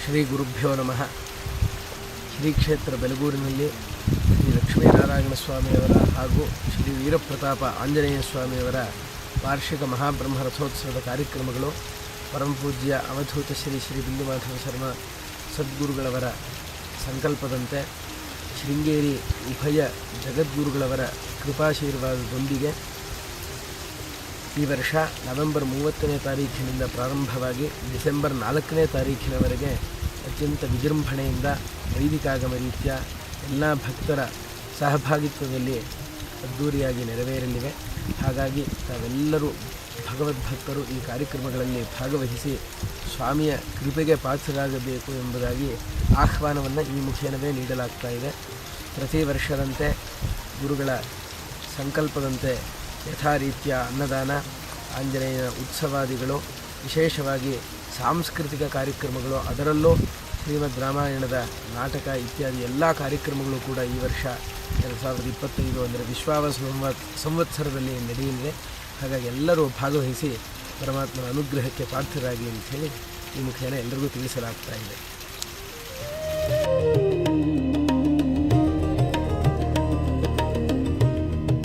ಶ್ರೀ ಗುರುಭ್ಯೋ ನಮಃ. ಶ್ರೀ ಕ್ಷೇತ್ರ ಬೆಲಗೂರಿನಲ್ಲಿ ಶ್ರೀ ಲಕ್ಷ್ಮೀನಾರಾಯಣ ಸ್ವಾಮಿಯವರ ಹಾಗೂ ಶ್ರೀ ವೀರಪ್ರತಾಪ ಆಂಜನೇಯ ಸ್ವಾಮಿಯವರ ವಾರ್ಷಿಕ ಮಹಾಬ್ರಹ್ಮ ರಥೋತ್ಸವದ ಕಾರ್ಯಕ್ರಮಗಳು ಪರಮಪೂಜ್ಯ ಅವಧೂತ ಶ್ರೀ ಶ್ರೀ ಬಿಂದುಮಾಧವ ಶರ್ಮ ಸದ್ಗುರುಗಳವರ ಸಂಕಲ್ಪದಂತೆ ಶೃಂಗೇರಿ ಉಭಯ ಜಗದ್ಗುರುಗಳವರ ಕೃಪಾಶೀರ್ವಾದದೊಂದಿಗೆ ಈ ವರ್ಷ ನವೆಂಬರ್ ಮೂವತ್ತನೇ ತಾರೀಖಿನಿಂದ ಪ್ರಾರಂಭವಾಗಿ ಡಿಸೆಂಬರ್ ನಾಲ್ಕನೇ ತಾರೀಖಿನವರೆಗೆ ಅತ್ಯಂತ ವಿಜೃಂಭಣೆಯಿಂದ ವೈದಿಕಾಗಮ ರೀತಿಯ ಎಲ್ಲ ಭಕ್ತರ ಸಹಭಾಗಿತ್ವದಲ್ಲಿ ಅದ್ದೂರಿಯಾಗಿ ನೆರವೇರಲಿವೆ. ಹಾಗಾಗಿ ತಾವೆಲ್ಲರೂ ಭಗವದ್ಭಕ್ತರು ಈ ಕಾರ್ಯಕ್ರಮಗಳಲ್ಲಿ ಭಾಗವಹಿಸಿ ಸ್ವಾಮಿಯ ಕೃಪೆಗೆ ಪಾತ್ರರಾಗಬೇಕು ಎಂಬುದಾಗಿ ಆಹ್ವಾನವನ್ನು ಈ ಮುಖೇನವೇ ನೀಡಲಾಗ್ತಾ ಇದೆ. ಪ್ರತಿ ವರ್ಷದಂತೆ ಗುರುಗಳ ಸಂಕಲ್ಪದಂತೆ ಯಥಾರೀತಿಯ ಅನ್ನದಾನ ಆಂಜನೇಯ ಉತ್ಸವಾದಿಗಳು, ವಿಶೇಷವಾಗಿ ಸಾಂಸ್ಕೃತಿಕ ಕಾರ್ಯಕ್ರಮಗಳು, ಅದರಲ್ಲೂ ಶ್ರೀಮದ್ ರಾಮಾಯಣದ ನಾಟಕ ಇತ್ಯಾದಿ ಎಲ್ಲ ಕಾರ್ಯಕ್ರಮಗಳು ಕೂಡ ಈ ವರ್ಷ ಎರಡು ಸಾವಿರದ ಇಪ್ಪತ್ತೈದು ಅಂದರೆ ವಿಶ್ವಾವ ಸಂವತ್, ಸಂವತ್ಸರದಲ್ಲಿ ನಡೆಯಲಿದೆ. ಹಾಗಾಗಿ ಎಲ್ಲರೂ ಭಾಗವಹಿಸಿ ಪರಮಾತ್ಮನ ಅನುಗ್ರಹಕ್ಕೆ ಪಾತ್ರರಾಗಿ ಅಂಥೇಳಿ ಈ ಮುಖೇನ ಎಲ್ಲರಿಗೂ ತಿಳಿಸಲಾಗ್ತಾ ಇದೆ.